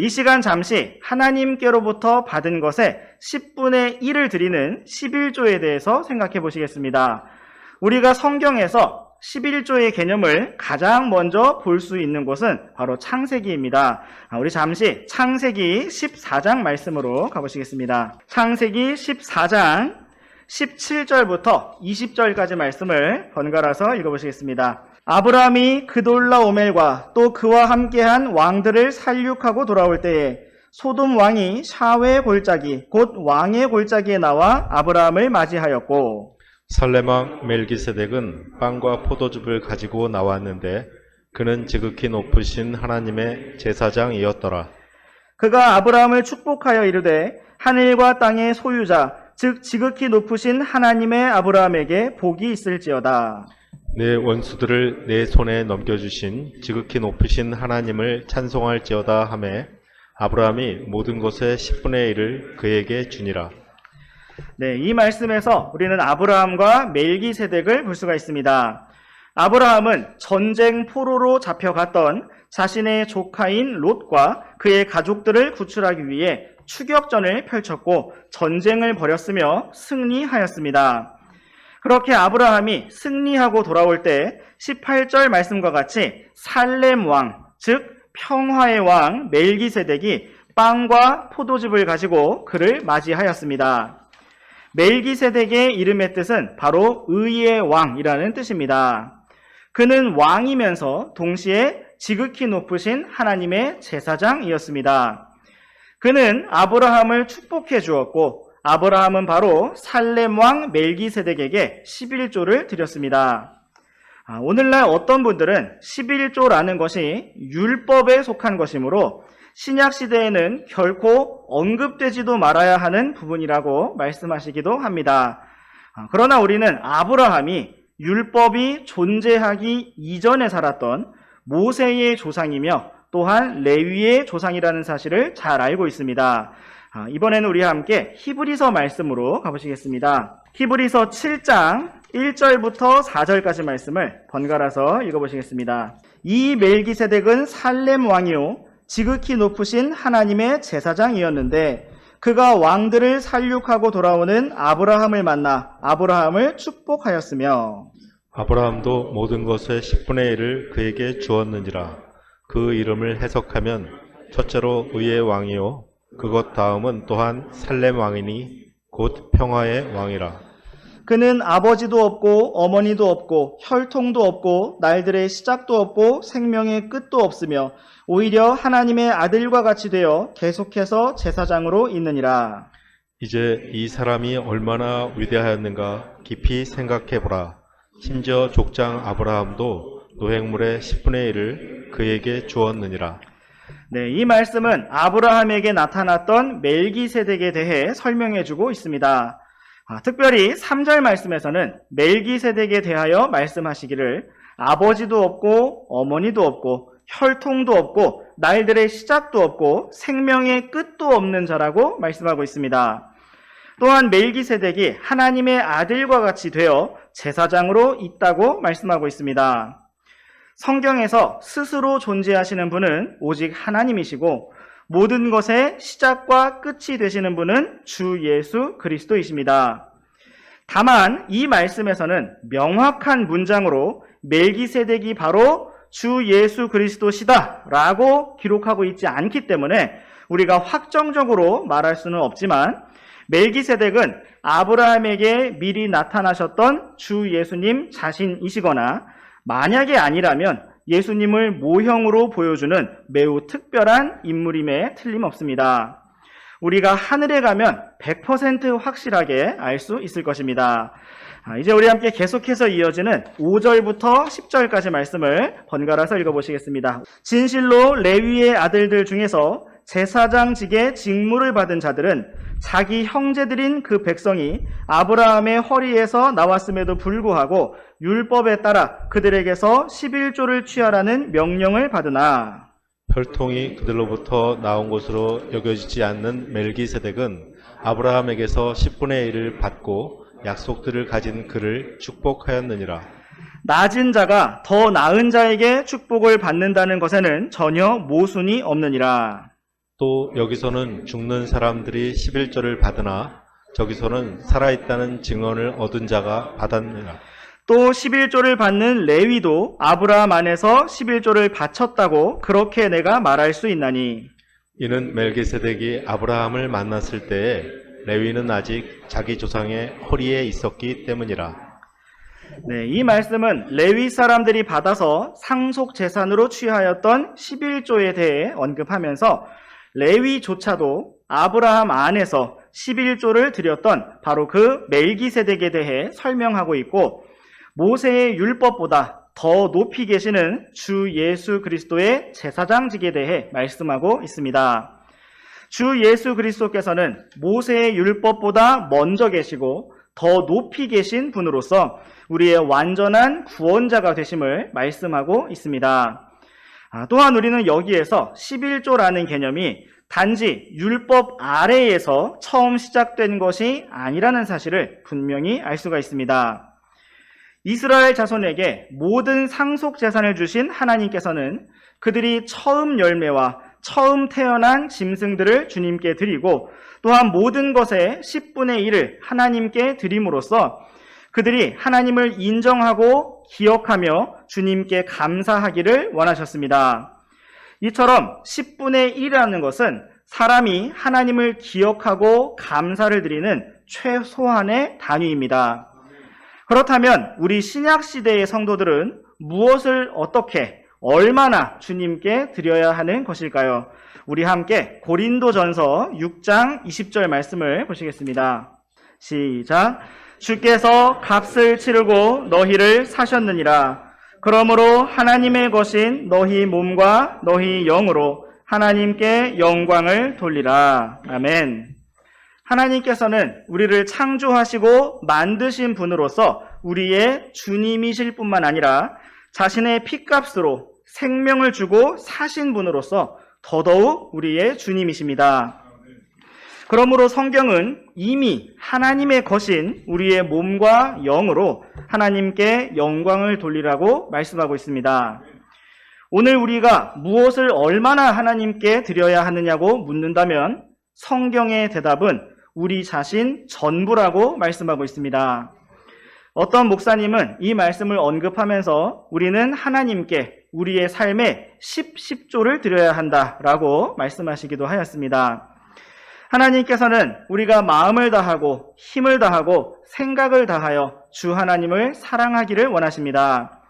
이 시간 잠시 하나님께로부터 받은 것의 10분의 1을 드리는 11조에 대해서 생각해 보시겠습니다. 우리가 성경에서 11조의 개념을 가장 먼저 볼 수 있는 곳은 바로 창세기입니다. 아, 우리 잠시 창세기 14장 말씀으로 가보시겠습니다. 창세기 14장 17절부터 20절까지 말씀을 번갈아서 읽어보시겠습니다. 아브라함이 그돌라 오멜과 또 그와 함께한 왕들을 살육하고 돌아올 때에 소돔 왕이 샤웨 골짜기 곧 왕의 골짜기에 나와 아브라함을 맞이하였고 살레망 멜기세덱은 빵과 포도즙을 가지고 나왔는데 그는 지극히 높으신 하나님의 제사장이었더라. 그가 아브라함을 축복하여 이르되 하늘과 땅의 소유자 즉 지극히 높으신 하나님의 아브라함에게 복이 있을지어다. 내 원수들을 내 손에 넘겨주신 지극히 높으신 하나님을 찬송할지어다 하매 아브라함이 모든 것의 10분의 1을 그에게 주니라. 네, 이 말씀에서 우리는 아브라함과 멜기세덱을 볼 수가 있습니다. 아브라함은 전쟁 포로로 잡혀갔던 자신의 조카인 롯과 그의 가족들을 구출하기 위해 추격전을 펼쳤고 전쟁을 벌였으며 승리하였습니다. 그렇게 아브라함이 승리하고 돌아올 때 18절 말씀과 같이 살렘 왕, 즉 평화의 왕 멜기세덱이 빵과 포도즙을 가지고 그를 맞이하였습니다. 멜기세덱의 이름의 뜻은 바로 의의 왕이라는 뜻입니다. 그는 왕이면서 동시에 지극히 높으신 하나님의 제사장이었습니다. 그는 아브라함을 축복해 주었고 아브라함은 바로 살렘 왕 멜기세덱에게 11조를 드렸습니다. 아, 오늘날 어떤 분들은 11조라는 것이 율법에 속한 것이므로 신약 시대에는 결코 언급되지도 말아야 하는 부분이라고 말씀하시기도 합니다. 아, 그러나 우리는 아브라함이 율법이 존재하기 이전에 살았던 모세의 조상이며 또한 레위의 조상이라는 사실을 잘 알고 있습니다. 아, 이번에는 우리와 함께 히브리서 말씀으로 가보시겠습니다. 히브리서 7장 1절부터 4절까지 말씀을 번갈아서 읽어보시겠습니다. 이 멜기세덱은 살렘 왕이요 지극히 높으신 하나님의 제사장이었는데 그가 왕들을 살육하고 돌아오는 아브라함을 만나 아브라함을 축복하였으며 아브라함도 모든 것의 10분의 1을 그에게 주었느니라. 그 이름을 해석하면 첫째로 의의 왕이요 그것 다음은 또한 살렘 왕이니 곧 평화의 왕이라. 그는 아버지도 없고 어머니도 없고 혈통도 없고 날들의 시작도 없고 생명의 끝도 없으며 오히려 하나님의 아들과 같이 되어 계속해서 제사장으로 있느니라. 이제 이 사람이 얼마나 위대하였는가 깊이 생각해 보라. 심지어 족장 아브라함도 노획물의 10분의 1을 그에게 주었느니라. 네, 이 말씀은 아브라함에게 나타났던 멜기세덱에 대해 설명해 주고 있습니다. 아, 특별히 3절 말씀에서는 멜기세덱에 대하여 말씀하시기를 아버지도 없고 어머니도 없고 혈통도 없고 날들의 시작도 없고 생명의 끝도 없는 자라고 말씀하고 있습니다. 또한 멜기세덱이 하나님의 아들과 같이 되어 제사장으로 있다고 말씀하고 있습니다. 성경에서 스스로 존재하시는 분은 오직 하나님이시고 모든 것의 시작과 끝이 되시는 분은 주 예수 그리스도이십니다. 다만 이 말씀에서는 명확한 문장으로 멜기세덱이 바로 주 예수 그리스도시다라고 기록하고 있지 않기 때문에 우리가 확정적으로 말할 수는 없지만 멜기세덱은 아브라함에게 미리 나타나셨던 주 예수님 자신이시거나 만약에 아니라면 예수님을 모형으로 보여주는 매우 특별한 인물임에 틀림없습니다. 우리가 하늘에 가면 100% 확실하게 알 수 있을 것입니다. 아, 이제 우리 함께 계속해서 이어지는 5절부터 10절까지 말씀을 번갈아서 읽어보시겠습니다. 진실로 레위의 아들들 중에서 제사장직의 직무를 받은 자들은 자기 형제들인 그 백성이 아브라함의 허리에서 나왔음에도 불구하고 율법에 따라 그들에게서 11조를 취하라는 명령을 받으나 혈통이 그들로부터 나온 것으로 여겨지지 않는 멜기세덱은 아브라함에게서 10분의 1을 받고 약속들을 가진 그를 축복하였느니라. 낮은 자가 더 나은 자에게 축복을 받는다는 것에는 전혀 모순이 없느니라. 또 여기서는 죽는 사람들이 11조를 받으나 저기서는 살아있다는 증언을 얻은 자가 받았느라. 또 11조를 받는 레위도 아브라함 안에서 11조를 바쳤다고 그렇게 내가 말할 수 있나니 이는 멜기세덱이 아브라함을 만났을 때에 레위는 아직 자기 조상의 허리에 있었기 때문이라. 네, 이 말씀은 레위 사람들이 받아서 상속 재산으로 취하였던 11조에 대해 언급하면서 레위조차도 아브라함 안에서 11조를 드렸던 바로 그 멜기세덱에 대해 설명하고 있고 모세의 율법보다 더 높이 계시는 주 예수 그리스도의 제사장직에 대해 말씀하고 있습니다. 주 예수 그리스도께서는 모세의 율법보다 먼저 계시고 더 높이 계신 분으로서 우리의 완전한 구원자가 되심을 말씀하고 있습니다. 아, 또한 우리는 여기에서 11조라는 개념이 단지 율법 아래에서 처음 시작된 것이 아니라는 사실을 분명히 알 수가 있습니다. 이스라엘 자손에게 모든 상속 재산을 주신 하나님께서는 그들이 처음 열매와 처음 태어난 짐승들을 주님께 드리고 또한 모든 것의 10분의 1을 하나님께 드림으로써 그들이 하나님을 인정하고 기억하며 주님께 감사하기를 원하셨습니다. 이처럼 10분의 1이라는 것은 사람이 하나님을 기억하고 감사를 드리는 최소한의 단위입니다. 그렇다면 우리 신약 시대의 성도들은 무엇을 어떻게 얼마나 주님께 드려야 하는 것일까요? 우리 함께 고린도전서 6장 20절 말씀을 보시겠습니다. 시작. 주께서 값을 치르고 너희를 사셨느니라. 그러므로 하나님의 것인 너희 몸과 너희 영으로 하나님께 영광을 돌리라. 아멘. 하나님께서는 우리를 창조하시고 만드신 분으로서 우리의 주님이실 뿐만 아니라 자신의 피값으로 생명을 주고 사신 분으로서 더더욱 우리의 주님이십니다. 그러므로 성경은 이미 하나님의 것인 우리의 몸과 영으로 하나님께 영광을 돌리라고 말씀하고 있습니다. 오늘 우리가 무엇을 얼마나 하나님께 드려야 하느냐고 묻는다면 성경의 대답은 우리 자신 전부라고 말씀하고 있습니다. 어떤 목사님은 이 말씀을 언급하면서 우리는 하나님께 우리의 10, 10조를 드려야 한다라고 말씀하시기도 하였습니다. 하나님께서는 우리가 마음을 다하고 힘을 다하고 생각을 다하여 주 하나님을 사랑하기를 원하십니다.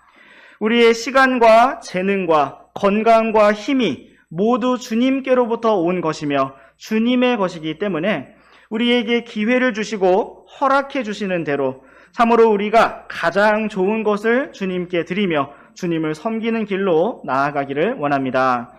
우리의 시간과 재능과 건강과 힘이 모두 주님께로부터 온 것이며 주님의 것이기 때문에 우리에게 기회를 주시고 허락해 주시는 대로 참으로 우리가 가장 좋은 것을 주님께 드리며 주님을 섬기는 길로 나아가기를 원합니다.